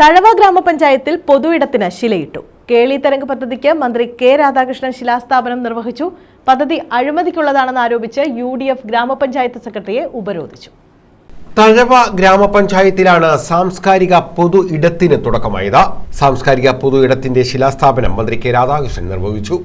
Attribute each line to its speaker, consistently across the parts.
Speaker 1: തഴവ ഗ്രാമപഞ്ചായത്തിൽ പൊതുയിടത്തിന് ശിലയിട്ടു. കേളി തരംഗ് പദ്ധതിക്ക് മന്ത്രി കെ രാധാകൃഷ്ണൻ ശിലാസ്ഥാപനം നിർവഹിച്ചു. പദ്ധതി അഴിമതിക്കുള്ളതാണെന്ന് ആരോപിച്ച് യു ഡി എഫ് ഗ്രാമപഞ്ചായത്ത് സെക്രട്ടറിയെ ഉപരോധിച്ചു.
Speaker 2: തഴവ ഗ്രാമപഞ്ചായത്തിലാണ് സാംസ്കാരിക പൊതു ഇടത്തിന് തുടക്കമായത്. സാംസ്കാരിക പൊതു ഇടത്തിന്റെ ശിലാസ്ഥാപനം മന്ത്രി കെ രാധാകൃഷ്ണൻ നിർവഹിച്ചു.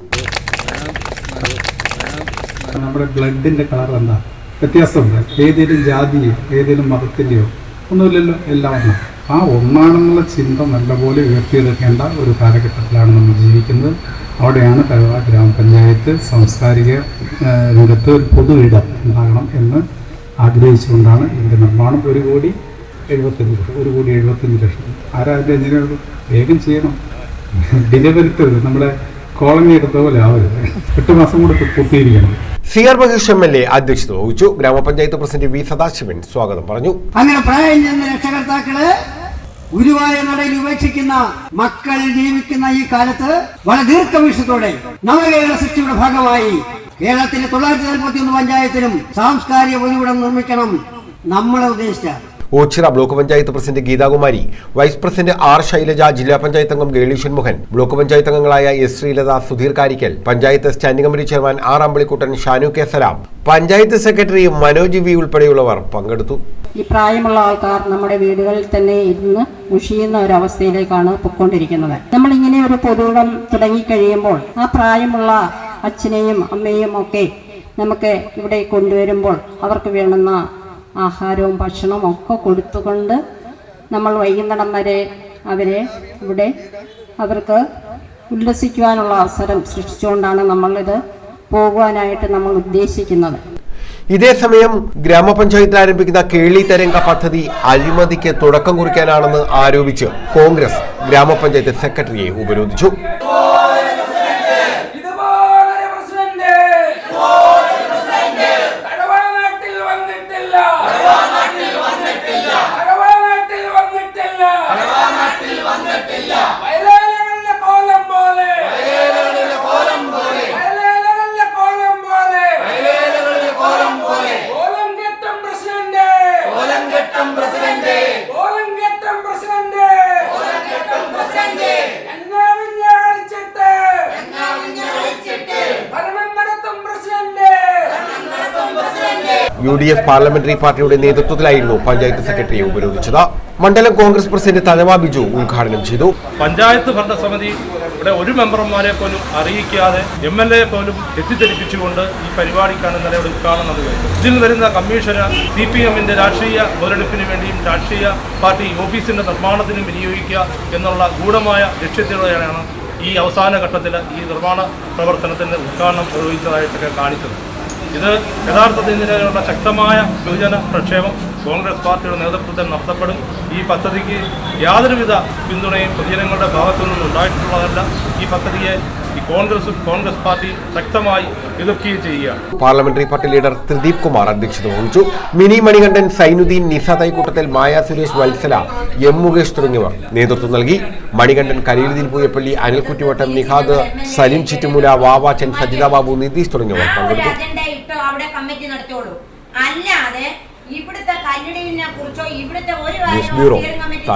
Speaker 3: നമ്മുടെ ബ്ലഡിന്റെ കളർ എന്താ? വ്യത്യാസമുണ്ട്. ഏതെങ്കിലും ജാതിയോ ഏതെങ്കിലും മതത്തിന്റെയോ ഒന്നുമില്ലല്ലോ എല്ലാം ഒന്നാണ് ആ ഒന്നാണെന്നുള്ള ചിന്ത നല്ലപോലെ ഉയർത്തിയെടുക്കേണ്ട ഒരു കാലഘട്ടത്തിലാണ് നമ്മൾ ജീവിക്കുന്നത്. അവിടെയാണ് കരുവ ഗ്രാമപഞ്ചായത്ത് സാംസ്കാരിക രംഗത്ത് ഒരു പൊതു ഇടം ഉണ്ടാകണം എന്ന് ആഗ്രഹിച്ചുകൊണ്ടാണ് ഇതിന്റെ നിർമ്മാണം. ഒരു കോടി എഴുപത്തഞ്ച് ലക്ഷം ഒരു കോടി എഴുപത്തഞ്ച് ലക്ഷം. ആരാ അതിന്റെ എഞ്ചിനീയർ വേഗം ചെയ്യണം? ഡിലേ നമ്മുടെ കോളനി എടുത്ത പോലെ ആവരുത്. എട്ട് മാസം കൂടെ പൂർത്തീകരിക്കണം.
Speaker 2: C R Mahesh M L A അധ്യക്ഷത വഹിച്ചു. ഗ്രാമപഞ്ചായത്ത് പ്രസിഡന്റ് വി സദാശിവൻ സ്വാഗതം പറഞ്ഞു.
Speaker 4: അങ്ങനെ പ്രായം ചെന്ന രക്ഷകർത്താക്കൾ ഗുരുവായ നടയിൽ ഉപേക്ഷിക്കുന്ന മക്കൾ ജീവിക്കുന്ന ഈ കാലത്ത് വളരെ ദീർഘവീക്ഷത്തോടെ നവകേരള സൃഷ്ടിയുടെ ഭാഗമായി കേരളത്തിലെ തൊള്ളായിരത്തി നാൽപ്പത്തി ഒന്ന് പഞ്ചായത്തിലും സാംസ്കാരിക പൊതുവിടം നിർമ്മിക്കണം നമ്മളെ ഉദ്ദേശിച്ച
Speaker 2: Ochira block panchayat president Geethakumari vice president R Shailaja ജില്ലാ പഞ്ചായത്ത് അംഗം ഗേളി ഷൺമുഖൻ ബ്ലോക്ക് പഞ്ചായത്ത് അംഗങ്ങളായ S Sreelatha Sudheer Karickal panchayat standing committee chairman R Ambalikuttan Shanu K Salam panchayat secretary Manoj V ഉൾപ്പെടെയുള്ളവർ പങ്കെടുത്തു.
Speaker 5: ഈ പ്രായമുള്ള ആൾക്കാർ നമ്മുടെ വീടുകളിൽ തന്നെ ഇരുന്ന് മുഷിയുന്ന ഒരവസ്ഥയിലേക്കാണ് പൊയ്ക്കൊണ്ടിരിക്കുന്നത്. നമ്മളിങ്ങനെ ഒരു പൊതുവിടം തുടങ്ങിക്കഴിയുമ്പോൾ ആ പ്രായമുള്ള അച്ഛനെയും അമ്മയും ഒക്കെ നമുക്ക് ഇവിടെ കൊണ്ടുവരുമ്പോൾ അവർക്ക് വേണ്ടുന്ന ആഹാരവും ഭക്ഷണവും ഒക്കെ കൊടുത്തുകൊണ്ട് നമ്മൾ വൈകുന്നേരം വരെ അവരെ ഇവിടെ അവർക്ക് ഉല്ലസിക്കുവാനുള്ള അവസരം സൃഷ്ടിച്ചുകൊണ്ടാണ് നമ്മളിത് പോകുവാനായിട്ട് നമ്മൾ ഉദ്ദേശിക്കുന്നത്.
Speaker 2: ഇതേസമയം ഗ്രാമപഞ്ചായത്തിൽ ആരംഭിക്കുന്ന കേളി തരംഗ പദ്ധതി അഴിമതിക്ക് തുടക്കം കുറിക്കാനാണെന്ന് ആരോപിച്ച് കോൺഗ്രസ് ഗ്രാമപഞ്ചായത്ത് സെക്രട്ടറിയെ ഉപരോധിച്ചു. യു ഡി എഫ് പാർലമെന്ററി പാർട്ടിയുടെ നേതൃത്വത്തിലായിരുന്നു പഞ്ചായത്ത് സെക്രട്ടറിയെ ഉപരോധിച്ചത്. മണ്ഡലം കോൺഗ്രസ് പ്രസിഡന്റ് തനവ ബിജു ഉദ്ഘാടനം ചെയ്തു.
Speaker 6: പഞ്ചായത്ത് ഭരണസമിതി ഇവിടെ ഒരു മെമ്പർമാരെ പോലും അറിയിക്കാതെ എം എൽ എ പോലും തെറ്റിദ്ധരിപ്പിച്ചുകൊണ്ട് ഈ പരിപാടിക്കാണ് ഇന്നലെ ഇവിടെ ഉദ്ഘാടനം നടത്തുന്നത് ഇതിൽ വരുന്ന കമ്മീഷന് സി പി എമ്മിന്റെ രാഷ്ട്രീയ മുതലെടുപ്പിന് വേണ്ടിയും രാഷ്ട്രീയ പാർട്ടി ഓഫീസിന്റെ നിർമ്മാണത്തിനും വിനിയോഗിക്കുക എന്നുള്ള ഗൂഢമായ ലക്ഷ്യത്തിലൂടെയാണ് ഈ അവസാന ഘട്ടത്തിൽ ഈ നിർമ്മാണ പ്രവർത്തനത്തിന്റെ ഉദ്ഘാടനം നിർവഹിച്ചതായിട്ടൊക്കെ കാണിച്ചത്. ഇത് യഥാർത്ഥത്തിൽ ഇതിനുള്ള ശക്തമായ ബഹുജന പ്രക്ഷേപം കോൺഗ്രസ് പാർട്ടിയുടെ നേതൃത്വത്തിൽ നടത്തപ്പെടും. ഈ പദ്ധതിക്ക് യാതൊരുവിധ പിന്തുണയും പൊതുജനങ്ങളുടെ ഭാഗത്തു നിന്നും ഉണ്ടായിട്ടുള്ളതല്ല. ഈ പദ്ധതിയെ ഈ കോൺഗ്രസും കോൺഗ്രസ് പാർട്ടി ശക്തമായി എതിർക്കുകയും ചെയ്യുകയാണ്.
Speaker 2: Parliamentary party leader Thrideep Kumar അധ്യക്ഷത വഹിച്ചു. മിനി മണികണ്ഠൻ സൈനുദ്ദീൻ നിസ തൈക്കൂട്ടത്തിൽ മായ സുരേഷ് വത്സല എം മുകേഷ് തുടങ്ങിയവർ നേതൃത്വം നൽകി. മണികണ്ഠൻ കരീലുദ്ദീൻ പൂയപ്പള്ളി അനിൽക്കുറ്റിവട്ടം നിഹാദ് സലിം ചിറ്റുമുല വാവാച്ചൻ സജിത ബാബു നിതീഷ് തുടങ്ങിയവർ പങ്കെടുത്തു.
Speaker 7: അവിടെ കമ്മിറ്റി നടത്തോളൂ അല്ലാതെ ഇവിടുത്തെ കല്ലിടിവിനെ കുറിച്ചോ ഇവിടുത്തെ ഒരു
Speaker 2: കാര്യം
Speaker 7: കമ്മിറ്റി.